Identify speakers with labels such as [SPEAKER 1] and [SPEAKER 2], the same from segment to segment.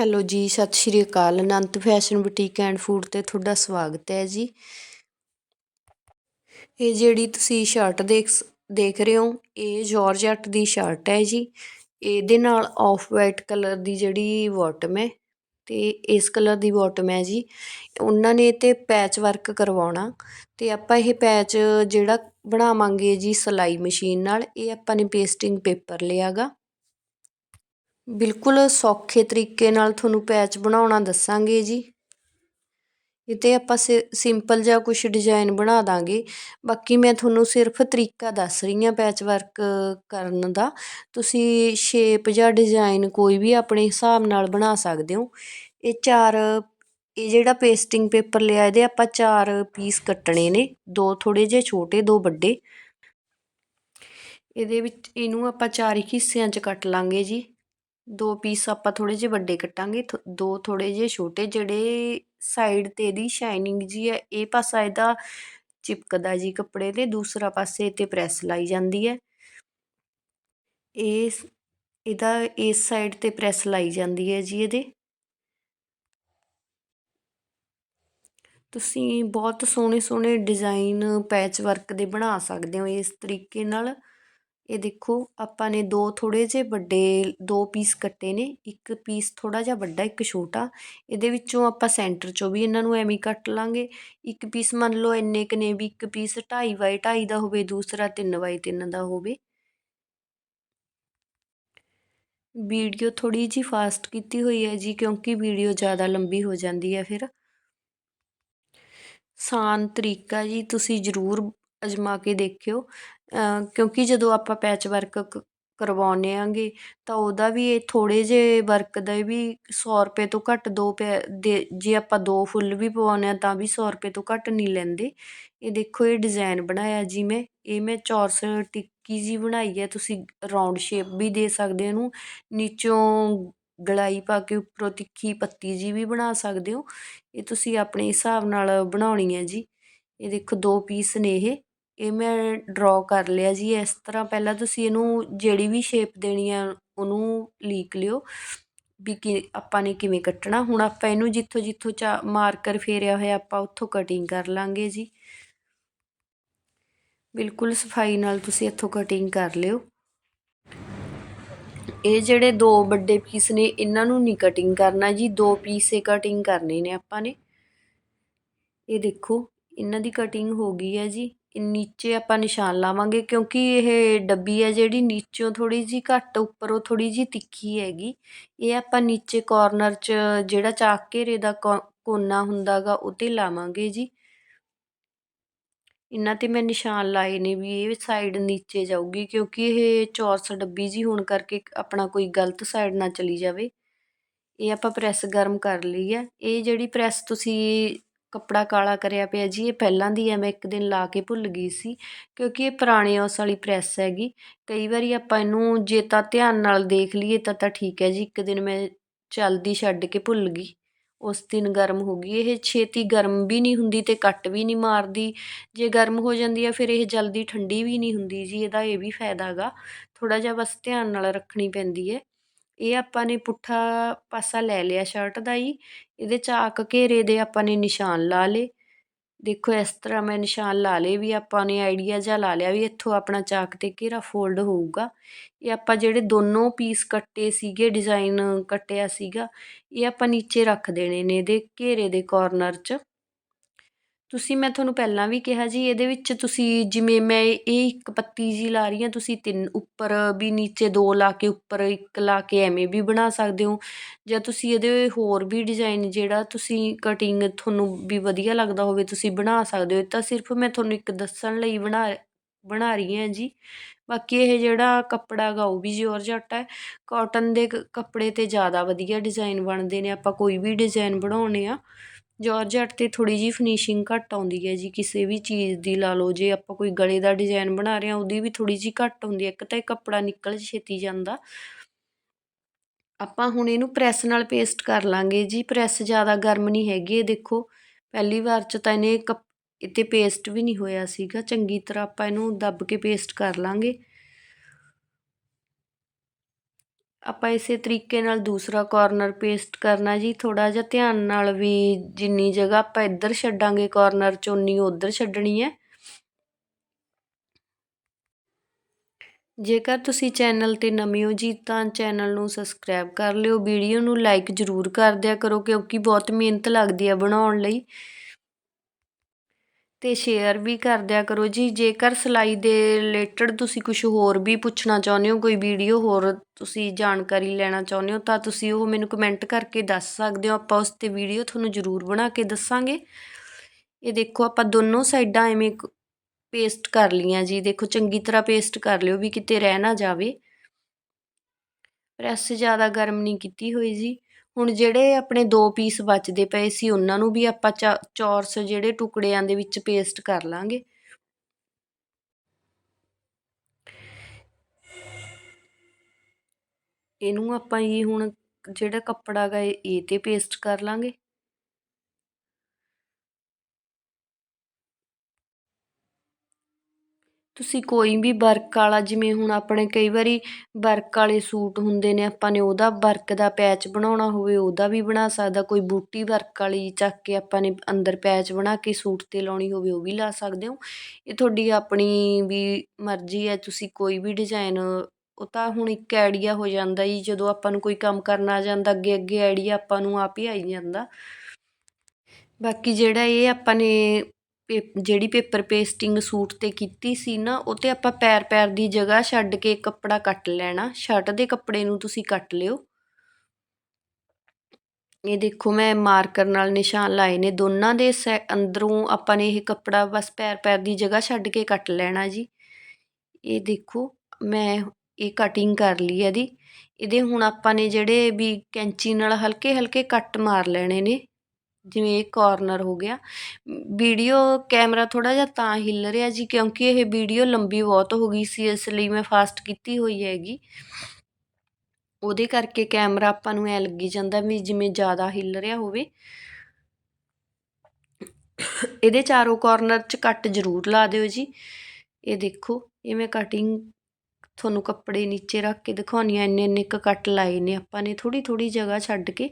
[SPEAKER 1] Hello ਜੀ, ਸਤਿ ਸ਼੍ਰੀ ਅਕਾਲ। Anant fashion boutique and food ਤੇ ਤੁਹਾਡਾ ਸਵਾਗਤ ਹੈ ਜੀ। ਇਹ ਜਿਹੜੀ ਤੁਸੀਂ ਸ਼ਰਟ ਦੇਖ ਸ- ਦੇਖ ਰਹੇ ਹੋ, ਇਹ ਜਾਰਜਟ ਦੀ ਸ਼ਰਟ ਹੈ ਜੀ। ਇਹਦੇ ਨਾਲ ਆਫ ਵਾਈਟ ਕਲਰ ਦੀ ਜਿਹੜੀ ਬਾਟਮ ਹੈ, ਤੇ ਇਸ ਕਲਰ ਦੀ ਬਾਟਮ ਹੈ ਜੀ। ਉਹਨਾਂ ਨੇ ਤੇ ਪੈਚ ਵਰਕ ਕਰਵਾਉਣਾ, ਤੇ ਆਪਾਂ ਇਹ ਪੈਚ ਜਿਹੜਾ ਬਣਾਵਾਂਗੇ ਜੀ ਸਲਾਈ ਮਸ਼ੀਨ ਨਾਲ, ਇਹ ਆਪਾਂ ਨੇ ਪੇਸਟਿੰਗ ਪੇਪਰ ਲਿਆਗਾ। ਬਿਲਕੁਲ ਸੌਖੇ ਤਰੀਕੇ ਨਾਲ ਤੁਹਾਨੂੰ ਪੈਚ ਬਣਾਉਣਾ ਦੱਸਾਂਗੇ ਜੀ। ਇਹ 'ਤੇ ਆਪਾਂ ਸਿ ਸਿੰਪਲ ਜਿਹਾ ਕੁਛ ਡਿਜ਼ਾਇਨ ਬਣਾ ਦਾਂਗੇ। ਬਾਕੀ ਮੈਂ ਤੁਹਾਨੂੰ ਸਿਰਫ ਤਰੀਕਾ ਦੱਸ ਰਹੀ ਹਾਂ ਪੈਚ ਵਰਕ ਕਰਨ ਦਾ। ਤੁਸੀਂ ਸ਼ੇਪ ਜਾਂ ਡਿਜ਼ਾਇਨ ਕੋਈ ਵੀ ਆਪਣੇ ਹਿਸਾਬ ਨਾਲ ਬਣਾ ਸਕਦੇ ਹੋ। ਇਹ ਚਾਰ, ਇਹ ਜਿਹੜਾ ਪੇਸਟਿੰਗ ਪੇਪਰ ਲਿਆ ਇਹਦੇ ਆਪਾਂ ਚਾਰ ਪੀਸ ਕੱਟਣੇ ਨੇ। ਦੋ ਥੋੜੇ ਜਿਹੇ ਛੋਟੇ, ਦੋ ਵੱਡੇ। ਇਹਦੇ ਵਿੱਚ, ਇਹਨੂੰ ਆਪਾਂ ਚਾਰ ਹਿੱਸਿਆਂ 'ਚ ਕੱਟ ਲਾਂਗੇ ਜੀ। ਦੋ ਪੀਸ ਆਪਾਂ ਥੋੜੇ ਜਿਹੇ ਵੱਡੇ ਕੱਟਾਂਗੇ, ਥੋ- ਦੋ ਥੋੜੇ ਜਿਹੇ ਛੋਟੇ, ਜਿਹੜੇ ਸਾਈਡ ਤੇ ਇਹਦੀ ਸ਼ਾਈਨਿੰਗ ਜੀ ਹੈ, ਇਹ ਪਾਸਾ ਇਹਦਾ ਚਿਪਕਦਾ ਜੀ ਕੱਪੜੇ ਤੇ, ਦੂਸਰਾ ਪਾਸੇ ਤੇ ਪ੍ਰੈਸ ਲਾਈ ਜਾਂਦੀ ਹੈ। ਇਸ ਇਹਦਾ ਇਸ ਸਾਈਡ ਤੇ ਪ੍ਰੈਸ ਲਾਈ ਜਾਂਦੀ ਹੈ ਜੀ ਇਹਦੇ। ਤੁਸੀਂ ਬਹੁਤ ਸੋਹਣੇ ਸੋਹਣੇ ਡਿਜ਼ਾਈਨ ਪੈਚ ਵਰਕ ਦੇ ਬਣਾ ਸਕਦੇ ਹੋ ਇਸ ਤਰੀਕੇ ਨਾਲ। ਇਹ ਦੇਖੋ, ਆਪਾਂ ਨੇ ਦੋ ਥੋੜ੍ਹੇ ਜਿਹੇ ਵੱਡੇ ਦੋ ਪੀਸ ਕੱਟੇ ਨੇ, ਇੱਕ ਪੀਸ ਥੋੜ੍ਹਾ ਜਿਹਾ ਵੱਡਾ, ਇੱਕ ਛੋਟਾ। ਇਹਦੇ ਵਿੱਚੋਂ ਆਪਾਂ ਸੈਂਟਰ ਚੋਂ ਵੀ ਇਹਨਾਂ ਨੂੰ ਐਵੇਂ ਕੱਟ ਲਾਂਗੇ। ਇੱਕ ਪੀਸ ਮੰਨ ਲਓ ਇੰਨੇ ਕੁ ਨੇ ਵੀ, ਇੱਕ ਪੀਸ ਢਾਈ ਬਾਈ ਢਾਈ ਦਾ ਹੋਵੇ, ਦੂਸਰਾ ਤਿੰਨ ਬਾਈ ਤਿੰਨ ਦਾ ਹੋਵੇ। ਵੀਡੀਓ ਥੋੜੀ ਜੀ ਫਾਸਟ ਕੀਤੀ ਹੋਈ ਹੈ ਜੀ, ਕਿਉਂਕਿ ਵੀਡੀਓ ਜ਼ਿਆਦਾ ਲੰਬੀ ਹੋ ਜਾਂਦੀ ਹੈ ਫਿਰ। ਆਸਾਨ ਤਰੀਕਾ ਜੀ, ਤੁਸੀਂ ਜ਼ਰੂਰ ਅਜਮਾ ਕੇ ਦੇਖਿਓ। ਕਿਉਂਕਿ ਜਦੋਂ ਆਪਾਂ ਪੈਚ ਵਰਕ ਕ, ਕਰਵਾਉਂਦੇ ਆਂਗੇ ਤਾਂ ਉਹਦਾ ਵੀ ਇਹ ਥੋੜ੍ਹੇ ਜਿਹੇ ਵਰਕ ਦਾ ਵੀ ਸੌ ਰੁਪਏ ਤੋਂ ਘੱਟ ਦੋ ਪੈ, ਦੇ, ਜੇ ਆਪਾਂ ਦੋ ਫੁੱਲ ਵੀ ਪਵਾਉਂਦੇ ਹਾਂ, ਤਾਂ ਵੀ ਸੌ ਰੁਪਏ ਤੋਂ ਘੱਟ ਨਹੀਂ ਲੈਂਦੇ। ਇਹ ਦੇਖੋ, ਇਹ ਡਿਜ਼ਾਇਨ ਬਣਾਇਆ ਜਿਵੇਂ ਇਹ ਮੈਂ ਚੌਰਸ ਟਿੱਕੀ ਜਿਹੀ ਬਣਾਈ ਹੈ। ਤੁਸੀਂ ਰਾਊਂਡ ਸ਼ੇਪ ਵੀ ਦੇ ਸਕਦੇ ਇਹਨੂੰ। ਨੀਚੋਂ ਗਲਾਈ ਪਾ ਕੇ ਉੱਪਰੋਂ ਤਿੱਖੀ ਪੱਤੀ ਜੀ ਵੀ ਬਣਾ ਸਕਦੇ ਹੋ। ਇਹ ਤੁਸੀਂ ਆਪਣੇ ਹਿਸਾਬ ਨਾਲ ਬਣਾਉਣੀ ਹੈ ਜੀ। ਇਹ ਦੇਖੋ, ਦੋ ਪੀਸ ਨੇ ਇਹ। ਇਹ ਮੈਂ ਡਰਾ ਕਰ ਲਿਆ ਜੀ। ਇਸ ਤਰ੍ਹਾਂ ਪਹਿਲਾਂ ਤੁਸੀਂ ਇਹਨੂੰ ਜਿਹੜੀ ਵੀ ਸ਼ੇਪ ਦੇਣੀ ਆ, ਉਹਨੂੰ ਲੀਕ ਲਿਓ ਵੀ ਕਿ ਆਪਾਂ ਨੇ ਕਿਵੇਂ ਕੱਟਣਾ। ਹੁਣ ਆਪਾਂ ਇਹਨੂੰ ਜਿੱਥੋਂ ਜਿੱਥੋਂ ਚਾ ਮਾਰਕਰ ਫੇਰਿਆ ਹੋਇਆ ਆਪਾਂ ਉੱਥੋਂ ਕਟਿੰਗ ਕਰ ਲਾਂਗੇ ਜੀ। ਬਿਲਕੁਲ ਸਫ਼ਾਈ ਨਾਲ ਤੁਸੀਂ ਇੱਥੋਂ ਕਟਿੰਗ ਕਰ ਲਿਓ। ਇਹ ਜਿਹੜੇ ਦੋ ਵੱਡੇ ਪੀਸ ਨੇ, ਇਹਨਾਂ ਨੂੰ ਨਹੀਂ ਕਟਿੰਗ ਕਰਨਾ ਜੀ। ਦੋ ਪੀਸੇ ਕਟਿੰਗ ਕਰਨੇ ਨੇ ਆਪਾਂ ਨੇ। ਇਹ ਦੇਖੋ, ਇਹਨਾਂ ਦੀ ਕਟਿੰਗ ਹੋ ਗਈ ਹੈ ਜੀ। ਨੀਚੇ ਆਪਾਂ ਨਿਸ਼ਾਨ ਲਾਵਾਂਗੇ, ਕਿਉਂਕਿ ਇਹ ਡੱਬੀ ਹੈ ਜਿਹੜੀ ਨੀਚੋਂ ਥੋੜ੍ਹੀ ਜਿਹੀ ਘੱਟ, ਉੱਪਰੋਂ ਥੋੜ੍ਹੀ ਜਿਹੀ ਤਿੱਖੀ ਹੈਗੀ। ਇਹ ਆਪਾਂ ਨੀਚੇ ਕੋਰਨਰ 'ਚ ਜਿਹੜਾ ਚਾਕ ਘੇਰੇ ਦਾ ਕੋਨਾ ਹੁੰਦਾ ਗਾ ਉਹ 'ਤੇ ਲਾਵਾਂਗੇ ਜੀ। ਇਹਨਾਂ 'ਤੇ ਮੈਂ ਨਿਸ਼ਾਨ ਲਾਏ ਨੇ ਵੀ ਇਹ ਸਾਈਡ ਨੀਚੇ ਜਾਊਗੀ, ਕਿਉਂਕਿ ਇਹ ਚੌਰਸ ਡੱਬੀ ਜੀ ਹੋਣ ਕਰਕੇ ਆਪਣਾ ਕੋਈ ਗਲਤ ਸਾਈਡ ਨਾ ਚਲੀ ਜਾਵੇ। ਇਹ ਆਪਾਂ ਪ੍ਰੈਸ ਗਰਮ ਕਰ ਲਈ ਹੈ। ਇਹ ਜਿਹੜੀ ਪ੍ਰੈਸ ਤੁਸੀਂ ਕੱਪੜਾ ਕਾਲਾ ਕਰਿਆ ਪਿਆ ਜੀ, ਇਹ ਪਹਿਲਾਂ ਦੀ ਹੈ ਮੈਂ ਇੱਕ ਦਿਨ ਲਾ ਕੇ ਭੁੱਲ ਗਈ ਸੀ, ਕਿਉਂਕਿ ਇਹ ਪੁਰਾਣੇ ਉਸ ਵਾਲੀ ਪ੍ਰੈੱਸ ਹੈਗੀ। ਕਈ ਵਾਰੀ ਆਪਾਂ ਇਹਨੂੰ ਜੇ ਤਾਂ ਧਿਆਨ ਨਾਲ ਦੇਖ ਲਈਏ ਤਾਂ ਤਾਂ ਠੀਕ ਹੈ ਜੀ, ਇੱਕ ਦਿਨ ਮੈਂ ਚਲਦੀ ਛੱਡ ਕੇ ਭੁੱਲ ਗਈ। ਉਸ ਦਿਨ ਗਰਮ ਹੋ ਗਈ, ਇਹ ਛੇਤੀ ਗਰਮ ਵੀ ਨਹੀਂ ਹੁੰਦੀ ਤੇ ਕੱਟ ਵੀ ਨਹੀਂ ਮਾਰਦੀ। ਜੇ ਗਰਮ ਹੋ ਜਾਂਦੀ ਆ ਫਿਰ ਇਹ ਜਲਦੀ ਠੰਡੀ ਵੀ ਨਹੀਂ ਹੁੰਦੀ ਜੀ, ਇਹਦਾ ਇਹ ਵੀ ਫਾਇਦਾ ਹੈਗਾ ਥੋੜ੍ਹਾ ਜਿਹਾ ਬਸ ਧਿਆਨ ਨਾਲ ਰੱਖਣੀ ਪੈਂਦੀ ਹੈ ਇਹ ਆਪਾਂ ਨੇ ਪੁੱਠਾ ਪਾਸਾ ਲੈ ਲਿਆ ਸ਼ਰਟ ਦਾ ਜੀ ਇਹਦੇ ਚਾਕ ਘੇਰੇ ਦੇ ਆਪਾਂ ਨੇ ਨਿਸ਼ਾਨ ਲਾ ਲਏ। ਦੇਖੋ ਇਸ ਤਰ੍ਹਾਂ ਮੈਂ ਨਿਸ਼ਾਨ ਲਾ ਲਏ ਵੀ ਆਪਾਂ ਨੇ ਆਈਡੀਆ ਜਿਹਾ ਲਾ ਲਿਆ ਵੀ ਇੱਥੋਂ ਆਪਣਾ ਚਾਕ ਤੇ ਘੇਰਾ ਫੋਲਡ ਹੋਊਗਾ। ਇਹ ਆਪਾਂ ਜਿਹੜੇ ਦੋਨੋਂ ਪੀਸ ਕੱਟੇ ਸੀਗੇ ਡਿਜ਼ਾਈਨ ਕੱਟਿਆ ਸੀਗਾ, ਇਹ ਆਪਾਂ ਨੀਚੇ ਰੱਖ ਦੇਣੇ ਨੇ ਇਹਦੇ ਘੇਰੇ ਦੇ ਕੋਰਨਰ 'ਚ। ਤੁਸੀਂ, ਮੈਂ ਤੁਹਾਨੂੰ ਪਹਿਲਾਂ ਵੀ ਕਿਹਾ ਜੀ, ਇਹਦੇ ਵਿੱਚ ਤੁਸੀਂ ਜਿਵੇਂ ਮੈਂ ਇਹ ਇੱਕ ਪੱਤੀ ਜੀ ਲਾ ਰਹੀ ਹਾਂ, ਤੁਸੀਂ ਤਿੰਨ ਉੱਪਰ ਵੀ ਨੀਚੇ ਦੋ ਲਾ ਕੇ ਉੱਪਰ ਇੱਕ ਲਾ ਕੇ ਐਵੇਂ ਵੀ ਬਣਾ ਸਕਦੇ ਹੋ। ਜਾਂ ਤੁਸੀਂ ਇਹਦੇ ਹੋਰ ਵੀ ਡਿਜ਼ਾਈਨ ਜਿਹੜਾ ਤੁਸੀਂ ਕਟਿੰਗ ਤੁਹਾਨੂੰ ਵੀ ਵਧੀਆ ਲੱਗਦਾ ਹੋਵੇ, ਤੁਸੀਂ ਬਣਾ ਸਕਦੇ ਹੋ। ਤਾਂ ਸਿਰਫ ਮੈਂ ਤੁਹਾਨੂੰ ਇੱਕ ਦੱਸਣ ਲਈ ਬਣਾ ਬਣਾ ਰਹੀ ਹਾਂ ਜੀ। ਬਾਕੀ ਇਹ ਜਿਹੜਾ ਕੱਪੜਾ ਗਾ, ਉਹ ਵੀ ਜੋਰਜੱਟ ਹੈ। ਕਾਟਨ ਦੇ ਕੱਪੜੇ 'ਤੇ ਜ਼ਿਆਦਾ ਵਧੀਆ ਡਿਜ਼ਾਈਨ ਬਣਦੇ ਨੇ, ਆਪਾਂ ਕੋਈ ਵੀ ਡਿਜ਼ਾਈਨ ਬਣਾਉਣੇ ਆ ਜੋਰਜਟ 'ਤੇ ਥੋੜ੍ਹੀ ਜਿਹੀ ਫਿਨਿਸ਼ਿੰਗ ਘੱਟ ਆਉਂਦੀ ਹੈ ਜੀ, ਕਿਸੇ ਵੀ ਚੀਜ਼ ਦੀ ਲਾ ਲਓ, ਜੇ ਆਪਾਂ ਕੋਈ ਗਲੇ ਦਾ ਡਿਜ਼ਾਇਨ ਬਣਾ ਰਹੇ ਹਾਂ, ਉਹਦੀ ਵੀ ਥੋੜ੍ਹੀ ਜਿਹੀ ਘੱਟ ਆਉਂਦੀ ਹੈ, ਇੱਕ ਤਾਂ ਇਹ ਕੱਪੜਾ ਨਿਕਲ ਛੇਤੀ ਜਾਂਦਾ। ਆਪਾਂ ਹੁਣ ਇਹਨੂੰ ਪ੍ਰੈਸ ਨਾਲ ਪੇਸਟ ਕਰ ਲਾਂਗੇ ਜੀ ਪ੍ਰੈਸ ਜ਼ਿਆਦਾ ਗਰਮ ਨਹੀਂ ਹੈਗੀ, ਇਹ ਦੇਖੋ, ਪਹਿਲੀ ਵਾਰ 'ਚ ਤਾਂ ਇਹਨੇ ਇੱਥੇ ਪੇਸਟ ਵੀ ਨਹੀਂ ਹੋਇਆ ਸੀਗਾ, ਚੰਗੀ ਤਰ੍ਹਾਂ ਆਪਾਂ ਇਹਨੂੰ ਦੱਬ ਕੇ ਪੇਸਟ ਕਰ ਲਾਂਗੇ। ਆਪਾਂ ਇਸੇ ਤਰੀਕੇ ਨਾਲ ਦੂਸਰਾ ਕੋਰਨਰ ਪੇਸਟ ਕਰਨਾ ਜੀ, ਥੋੜ੍ਹਾ ਜਿਹਾ ਧਿਆਨ ਨਾਲ ਵੀ ਜਿੰਨੀ ਜਗ੍ਹਾ ਆਪਾਂ ਇੱਧਰ ਛੱਡਾਂਗੇ ਕੋਰਨਰ 'ਚ ਉਨੀ ਉੱਧਰ ਛੱਡਣੀ ਹੈ। ਜੇਕਰ ਤੁਸੀਂ ਚੈਨਲ ਤੇ ਨਵੇਂ ਹੋ ਜੀ, ਤਾਂ ਚੈਨਲ ਨੂੰ ਸਬਸਕ੍ਰਾਈਬ ਕਰ ਲਿਓ, ਵੀਡੀਓ ਨੂੰ ਲਾਈਕ ਜ਼ਰੂਰ ਕਰ ਦਿਆ ਕਰੋ, ਕਿਉਂਕਿ ਬਹੁਤ ਮਿਹਨਤ ਲੱਗਦੀ ਹੈ ਬਣਾਉਣ ਲਈ। ਅਤੇ ਸ਼ੇਅਰ ਵੀ ਕਰ ਦਿਆ ਕਰੋ ਜੀ। ਜੇਕਰ ਸਿਲਾਈ ਦੇ ਰਿਲੇਟਡ ਤੁਸੀਂ ਕੁਛ ਹੋਰ ਵੀ ਪੁੱਛਣਾ ਚਾਹੁੰਦੇ ਹੋ, ਕੋਈ ਵੀਡੀਓ ਹੋਰ ਤੁਸੀਂ ਜਾਣਕਾਰੀ ਲੈਣਾ ਚਾਹੁੰਦੇ ਹੋ, ਤਾਂ ਤੁਸੀਂ ਉਹ ਮੈਨੂੰ ਕਮੈਂਟ ਕਰਕੇ ਦੱਸ ਸਕਦੇ ਹੋ। ਆਪਾਂ ਉਸ ਤੇ ਵੀਡੀਓ ਤੁਹਾਨੂੰ ਜ਼ਰੂਰ ਬਣਾ ਕੇ ਦੱਸਾਂਗੇ। ਇਹ ਦੇਖੋ, ਆਪਾਂ ਦੋਨੋਂ ਸਾਈਡਾਂ ਐਵੇਂ ਪੇਸਟ ਕਰ ਲਈਆਂ ਜੀ। ਦੇਖੋ, ਚੰਗੀ ਤਰ੍ਹਾਂ ਪੇਸਟ ਕਰ ਲਿਓ ਵੀ ਕਿਤੇ ਰਹਿ ਨਾ ਜਾਵੇ। ਪ੍ਰੈਸ ਜ਼ਿਆਦਾ ਗਰਮ ਨਹੀਂ ਕੀਤੀ ਹੋਈ ਜੀ। ਹੁਣ ਜਿਹੜੇ ਆਪਣੇ ਦੋ ਪੀਸ ਬਚਦੇ ਪਏ ਸੀ, ਉਹਨਾਂ ਨੂੰ ਵੀ ਆਪਾਂ ਚੌਰਸ ਜਿਹੜੇ ਟੁਕੜਿਆਂ ਦੇ ਵਿੱਚ ਪੇਸਟ ਕਰ ਲਾਂਗੇ। ਇਹਨੂੰ ਆਪਾਂ ਇਹ ਹੁਣ ਜਿਹੜਾ ਕੱਪੜਾ ਗਾ, ਇਹ ਤੇ ਪੇਸਟ ਕਰ ਲਾਂਗੇ। ਤੁਸੀਂ ਕੋਈ ਵੀ ਵਰਕ ਵਾਲਾ, ਜਿਵੇਂ ਹੁਣ ਆਪਣੇ ਕਈ ਵਾਰੀ ਵਰਕ ਵਾਲੇ ਸੂਟ ਹੁੰਦੇ ਨੇ, ਆਪਾਂ ਨੇ ਉਹਦਾ ਵਰਕ ਦਾ ਪੈਚ ਬਣਾਉਣਾ ਹੋਵੇ, ਉਹਦਾ ਵੀ ਬਣਾ ਸਕਦਾ, ਕੋਈ ਬੂਟੀ ਵਰਕ ਵਾਲੀ ਚੱਕ ਕੇ ਆਪਾਂ ਨੇ ਅੰਦਰ ਪੈਚ ਬਣਾ ਕੇ ਸੂਟ 'ਤੇ ਲਾਉਣੀ ਹੋਵੇ, ਉਹ ਵੀ ਲਾ ਸਕਦੇ ਹੋ। ਇਹ ਤੁਹਾਡੀ ਆਪਣੀ ਵੀ ਮਰਜ਼ੀ ਹੈ, ਤੁਸੀਂ ਕੋਈ ਵੀ ਡਿਜ਼ਾਇਨ ਉਹ ਤਾਂ ਹੁਣ ਇੱਕ ਆਈਡੀਆ ਹੋ ਜਾਂਦਾ ਜੀ, ਜਦੋਂ ਆਪਾਂ ਨੂੰ ਕੋਈ ਕੰਮ ਕਰਨਾ ਆ ਜਾਂਦਾ ਅੱਗੇ ਅੱਗੇ ਆਈਡੀਆ ਆਪਾਂ ਨੂੰ ਆਪ ਹੀ ਆਈ ਜਾਂਦਾ। ਬਾਕੀ ਜਿਹੜਾ ਇਹ ਆਪਾਂ ਨੇ ਪੇ, ਜਿਹੜੀ ਪੇਪਰ ਪੇਸਟਿੰਗ ਸੂਟ 'ਤੇ ਕੀਤੀ ਸੀ ਨਾ ਉਹ 'ਤੇ ਆਪਾਂ ਪੈਰ ਪੈਰ ਦੀ ਜਗ੍ਹਾ ਛੱਡ ਕੇ ਕੱਪੜਾ ਕੱਟ ਲੈਣਾ। ਸ਼ਰਟ ਦੇ ਕੱਪੜੇ ਨੂੰ ਤੁਸੀਂ ਕੱਟ ਲਿਓ। ਇਹ ਦੇਖੋ, ਮੈਂ ਮਾਰਕਰ ਨਾਲ ਨਿਸ਼ਾਨ ਲਾਏ ਨੇ। ਦੋਨਾਂ ਦੇ ਸੈ, ਅੰਦਰੋਂ ਆਪਾਂ ਨੇ ਇਹ ਕੱਪੜਾ ਬਸ ਪੈਰ ਪੈਰ ਦੀ ਜਗ੍ਹਾ ਛੱਡ ਕੇ ਕੱਟ ਲੈਣਾ ਜੀ। ਇਹ ਦੇਖੋ, ਮੈਂ ਇਹ ਕਟਿੰਗ ਕਰ ਲਈ ਹੈ ਇਹਦੀ। ਇਹਦੇ ਹੁਣ ਆਪਾਂ ਨੇ ਜਿਹੜੇ ਵੀ ਕੈਂਚੀ ਨਾਲ ਹਲਕੇ ਹਲਕੇ ਕੱਟ ਮਾਰ ਲੈਣੇ ਨੇ। ਜਿਵੇਂ ਇਹ ਕੋਰਨਰ ਹੋ ਗਿਆ। ਵੀਡੀਓ ਕੈਮਰਾ ਥੋੜ੍ਹਾ ਜਿਹਾ ਤਾਂ ਹਿੱਲ ਰਿਹਾ ਜੀ, ਕਿਉਂਕਿ ਇਹ ਵੀਡੀਓ ਲੰਬੀ ਬਹੁਤ ਹੋ ਗਈ ਸੀ, ਇਸ ਲਈ ਮੈਂ ਫਾਸਟ ਕੀਤੀ ਹੋਈ ਹੈਗੀ। ਉਹਦੇ ਕਰਕੇ ਕੈਮਰਾ ਆਪਾਂ ਨੂੰ ਐ ਲੱਗੀ ਜਾਂਦਾ ਵੀ ਜਿਵੇਂ ਜ਼ਿਆਦਾ ਹਿੱਲ ਰਿਹਾ ਹੋਵੇ। ਇਹਦੇ ਚਾਰੋਂ ਕੋਰਨਰ 'ਚ ਕੱਟ ਜ਼ਰੂਰ ਲਾ ਦਿਓ ਜੀ। ਇਹ ਦੇਖੋ, ਇਹ ਮੈਂ ਕਟਿੰਗ ਤੁਹਾਨੂੰ ਕੱਪੜੇ ਨੀਚੇ ਰੱਖ ਕੇ ਦਿਖਾਉਣੀ ਆ ਇੰਨੇ ਇੰਨੇ ਕੱਟ ਲਾਏ ਨੇ ਆਪਾਂ ਨੇ ਥੋੜੀ ਥੋੜੀ ਜਗ੍ਹਾ ਛੱਡ ਕੇ।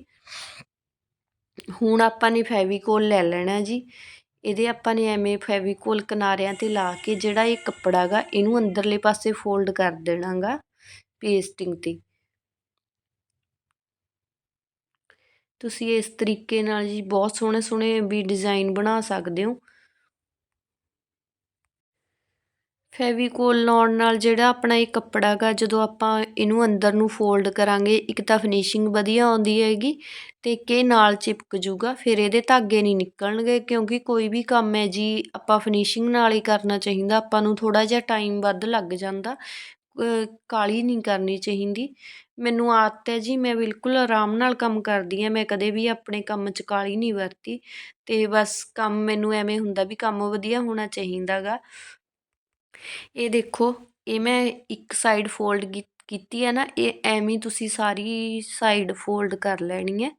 [SPEAKER 1] ਹੁਣ ਆਪਾਂ ਨੇ ਫੈਵੀਕੋਲ ਲੈ ਲੈਣਾ ਜੀ। ਇਹਦੇ ਆਪਾਂ ਨੇ ਐਵੇਂ ਫੈਵੀਕੋਲ ਕਿਨਾਰਿਆਂ 'ਤੇ ਲਾ ਕੇ ਜਿਹੜਾ ਇਹ ਕੱਪੜਾ ਗਾ, ਇਹਨੂੰ ਅੰਦਰਲੇ ਪਾਸੇ ਫੋਲਡ ਕਰ ਦੇਣਾਗਾ ਪੇਸਟਿੰਗ 'ਤੇ। ਤੁਸੀਂ ਇਸ ਤਰੀਕੇ ਨਾਲ ਜੀ ਬਹੁਤ ਸੋਹਣੇ ਸੋਹਣੇ ਵੀ ਡਿਜ਼ਾਈਨ ਬਣਾ ਸਕਦੇ ਹੋ। ਫੈਵੀਕੋਲ ਲਾਉਣ ਨਾਲ ਜਿਹੜਾ ਆਪਣਾ ਇਹ ਕੱਪੜਾ ਗਾ, ਜਦੋਂ ਆਪਾਂ ਇਹਨੂੰ ਅੰਦਰ ਨੂੰ ਫੋਲਡ ਕਰਾਂਗੇ, ਇੱਕ ਤਾਂ ਫਿਨਿਸ਼ਿੰਗ ਵਧੀਆ ਆਉਂਦੀ ਹੈਗੀ ਤੇ ਇਹ ਨਾਲ ਚਿਪਕ ਜੂਗਾ, ਫਿਰ ਇਹਦੇ ਧਾਗੇ ਨਹੀਂ ਨਿਕਲਣਗੇ, ਕਿਉਂਕਿ ਕੋਈ ਵੀ ਕੰਮ ਹੈ ਜੀ, ਆਪਾਂ ਫਿਨਿਸ਼ਿੰਗ ਨਾਲ ਹੀ ਕਰਨਾ ਚਾਹੀਦਾ, ਆਪਾਂ ਨੂੰ ਥੋੜ੍ਹਾ ਜਿਹਾ ਟਾਈਮ ਵੱਧ ਲੱਗ ਜਾਂਦਾ ਕਾਲੀ ਨਹੀਂ ਕਰਨੀ ਚਾਹੀਦੀ। ਮੈਨੂੰ ਆਦਤ ਹੈ ਜੀ, ਮੈਂ ਬਿਲਕੁਲ ਆਰਾਮ ਨਾਲ ਕੰਮ ਕਰਦੀ ਹਾਂ, ਮੈਂ ਕਦੇ ਵੀ ਆਪਣੇ ਕੰਮ 'ਚ ਕਾਲੀ ਨਹੀਂ ਵਰਤੀ ਅਤੇ ਬਸ ਕੰਮ ਮੈਨੂੰ ਐਵੇਂ ਹੁੰਦਾ ਵੀ ਕੰਮ ਵਧੀਆ ਹੋਣਾ ਚਾਹੀਦਾ ਗਾ। ਇਹ ਦੇਖੋ, ਇਹ ਮੈਂ ਇੱਕ ਸਾਈਡ ਫੋਲਡ ਕੀਤੀ ਹੈ ਨਾ, ਇਹ ਐਵੇਂ ਤੁਸੀਂ ਸਾਰੀ ਸਾਈਡ ਫੋਲਡ ਕਰ ਲੈਣੀ ਹੈ।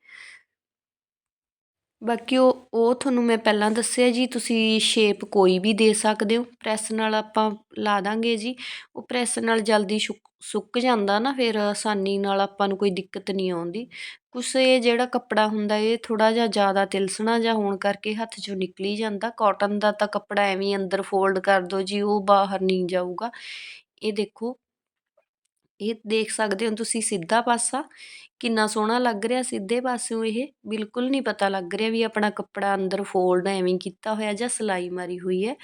[SPEAKER 1] ਬਾਕੀ ਉਹ ਉਹ ਤੁਹਾਨੂੰ ਮੈਂ ਪਹਿਲਾਂ ਦੱਸਿਆ ਜੀ, ਤੁਸੀਂ ਸ਼ੇਪ ਕੋਈ ਵੀ ਦੇ ਸਕਦੇ ਹੋ। ਪ੍ਰੈਸ ਨਾਲ ਆਪਾਂ ਲਾ ਦਾਂਗੇ ਜੀ। ਉਹ ਪ੍ਰੈਸ ਨਾਲ ਜਲਦੀ ਸੁੱਕ ਜਾਂਦਾ ਨਾ, ਫਿਰ ਆਸਾਨੀ ਨਾਲ ਆਪਾਂ ਨੂੰ ਕੋਈ ਦਿੱਕਤ ਨਹੀਂ ਆਉਂਦੀ। ਕੁਛ ਇਹ ਜਿਹੜਾ ਕੱਪੜਾ ਹੁੰਦਾ, ਇਹ ਥੋੜਾ ਜਿਹਾ ਜ਼ਿਆਦਾ ਤਿਲਸਣਾ ਜਾਂ ਹੋਣ ਕਰਕੇ ਹੱਥ 'ਚੋਂ ਨਿਕਲੀ ਜਾਂਦਾ। ਕਾਟਨ ਦਾ ਤਾਂ ਕੱਪੜਾ ਐਵੇਂ ਅੰਦਰ ਫੋਲਡ ਕਰ ਦੋ ਜੀ, ਉਹ ਬਾਹਰ ਨਹੀਂ ਜਾਊਗਾ। ਇਹ ਦੇਖੋ ਇਹ ਦੇਖ ਸਕਦੇ ਹੋ ਤੁਸੀਂ ਸਿੱਧਾ ਪਾਸਾ। ਕਿੰਨਾ ਸੋਹਣਾ ਲੱਗ ਰਿਹਾ ਸਿੱਧੇ ਪਾਸਿਓਂ ਇਹ। ਬਿਲਕੁਲ ਨਹੀਂ ਪਤਾ ਲੱਗ ਰਿਹਾ ਵੀ ਆਪਣਾ ਕੱਪੜਾ ਅੰਦਰ ਫੋਲਡ ਐਵੇਂ ਕੀਤਾ ਹੋਇਆ ਜਾਂ ਸਿਲਾਈ ਮਾਰੀ ਹੋਈ ਹੈ।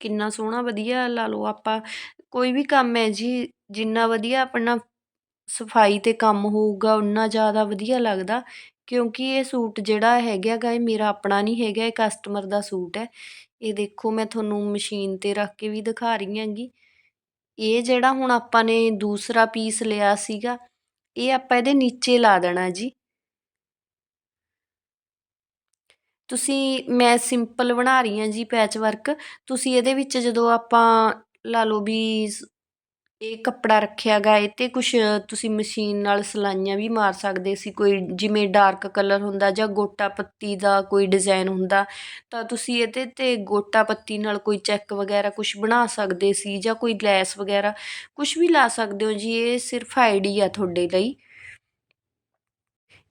[SPEAKER 1] ਕਿੰਨਾ ਸੋਹਣਾ ਵਧੀਆ ਲਾ ਲਓ ਆਪਾਂ। ਕੋਈ ਵੀ ਕੰਮ ਹੈ ਜੀ, ਜਿੰਨਾ ਵਧੀਆ ਆਪਣਾ ਸਫ਼ਾਈ ਤੇ ਕੰਮ ਹੋਊਗਾ ਉਨਾ ਜ਼ਿਆਦਾ ਵਧੀਆ ਲੱਗਦਾ। ਕਿਉਂਕਿ ਇਹ ਸੂਟ ਜਿਹੜਾ ਹੈਗਾ ਗਾ, ਇਹ ਮੇਰਾ ਆਪਣਾ ਨਹੀਂ ਹੈਗਾ, ਇਹ ਕਸਟਮਰ ਦਾ ਸੂਟ ਹੈ। ਇਹ ਦੇਖੋ ਮੈਂ ਤੁਹਾਨੂੰ ਮਸ਼ੀਨ ਤੇ ਰੱਖ ਕੇ ਵੀ ਦਿਖਾ ਰਹੀ ਹਾਂਗੀ। ਇਹ ਜਿਹੜਾ ਹੁਣ ਆਪਾਂ ਨੇ ਦੂਸਰਾ ਪੀਸ ਲਿਆ ਸੀਗਾ, ਇਹ ਆਪਾਂ ਇਹਦੇ ਨੀਚੇ ਲਾ ਦੇਣਾ ਜੀ। ਤੁਸੀਂ, ਮੈਂ ਸਿੰਪਲ ਬਣਾ ਰਹੀ ਹਾਂ ਜੀ ਪੈਚ ਵਰਕ ਤੁਸੀਂ ਇਹਦੇ ਵਿੱਚ ਜਦੋਂ ਆਪਾਂ, ਲਾ ਲਓ ਵੀ ਇਹ ਕੱਪੜਾ ਰੱਖਿਆ ਗਾ, ਇਹ 'ਤੇ ਕੁਛ ਤੁਸੀਂ ਮਸ਼ੀਨ ਨਾਲ ਸਿਲਾਈਆਂ ਵੀ ਮਾਰ ਸਕਦੇ ਸੀ, ਕੋਈ ਜਿਵੇਂ ਡਾਰਕ ਕਲਰ ਹੁੰਦਾ ਜਾਂ ਗੋਟਾ ਪੱਤੀ ਦਾ ਕੋਈ ਡਿਜ਼ਾਇਨ ਹੁੰਦਾ, ਤਾਂ ਤੁਸੀਂ ਇਹਦੇ 'ਤੇ ਗੋਟਾ ਪੱਤੀ ਨਾਲ ਕੋਈ ਚੈੱਕ ਵਗੈਰਾ ਕੁਛ ਬਣਾ ਸਕਦੇ ਸੀ ਜਾਂ ਕੋਈ ਲੈਸ ਵਗੈਰਾ ਕੁਛ ਵੀ ਲਾ ਸਕਦੇ ਹੋ ਜੀ, ਇਹ ਸਿਰਫ ਆਈਡੀਆ ਤੁਹਾਡੇ ਲਈ।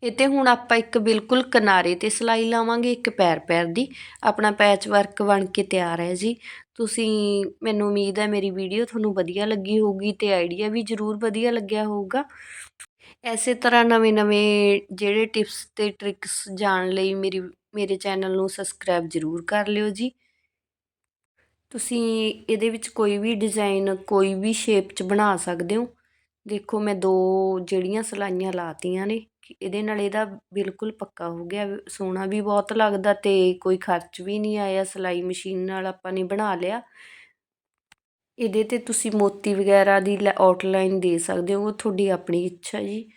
[SPEAKER 1] ਇਹ 'ਤੇ ਹੁਣ ਆਪਾਂ ਇੱਕ ਬਿਲਕੁਲ ਕਿਨਾਰੇ 'ਤੇ ਸਿਲਾਈ ਲਾਵਾਂਗੇ, ਇੱਕ ਪੈਰ ਪੈਰ ਦੀ। ਆਪਣਾ ਪੈਚ ਵਰਕ ਬਣ ਕੇ ਤਿਆਰ ਹੈ ਜੀ। ਤੁਸੀਂ, ਮੈਨੂੰ ਉਮੀਦ ਹੈ ਮੇਰੀ ਵੀਡੀਓ ਤੁਹਾਨੂੰ ਵਧੀਆ ਲੱਗੀ ਹੋਊਗੀ ਅਤੇ ਆਈਡੀਆ ਵੀ ਜ਼ਰੂਰ ਵਧੀਆ ਲੱਗਿਆ ਹੋਊਗਾ। ਐਸੇ ਤਰ੍ਹਾਂ ਨਵੇਂ ਨਵੇਂ ਜਿਹੜੇ ਟਿਪਸ ਅਤੇ ਟ੍ਰਿਕਸ ਜਾਣ ਲਈ ਮੇਰੀ, ਮੇਰੇ ਚੈਨਲ ਨੂੰ ਸਬਸਕ੍ਰਾਈਬ ਜ਼ਰੂਰ ਕਰ ਲਿਓ ਜੀ। ਤੁਸੀਂ ਇਹਦੇ ਵਿੱਚ ਕੋਈ ਵੀ ਡਿਜ਼ਾਈਨ ਕੋਈ ਵੀ ਸ਼ੇਪ 'ਚ ਬਣਾ ਸਕਦੇ ਹੋ। ਦੇਖੋ ਮੈਂ ਦੋ ਜਿਹੜੀਆਂ ਸਿਲਾਈਆਂ ਲਾਤੀਆਂ ਨੇ। ਇਹਦੇ ਨਾਲ ਇਹਦਾ ਬਿਲਕੁਲ ਪੱਕਾ ਹੋ ਗਿਆ ਸੋਹਣਾ ਵੀ ਬਹੁਤ ਲੱਗਦਾ ਅਤੇ ਕੋਈ ਖਰਚ ਵੀ ਨਹੀਂ ਆਇਆ, ਸਿਲਾਈ ਮਸ਼ੀਨ ਨਾਲ ਆਪਾਂ ਨੇ ਬਣਾ ਲਿਆ। ਇਹਦੇ 'ਤੇ ਤੁਸੀਂ ਮੋਤੀ ਵਗੈਰਾ ਦੀ ਲ, ਆਊਟਲਾਈਨ ਦੇ ਸਕਦੇ ਹੋ, ਉਹ ਤੁਹਾਡੀ ਆਪਣੀ ਇੱਛਾ ਜੀ।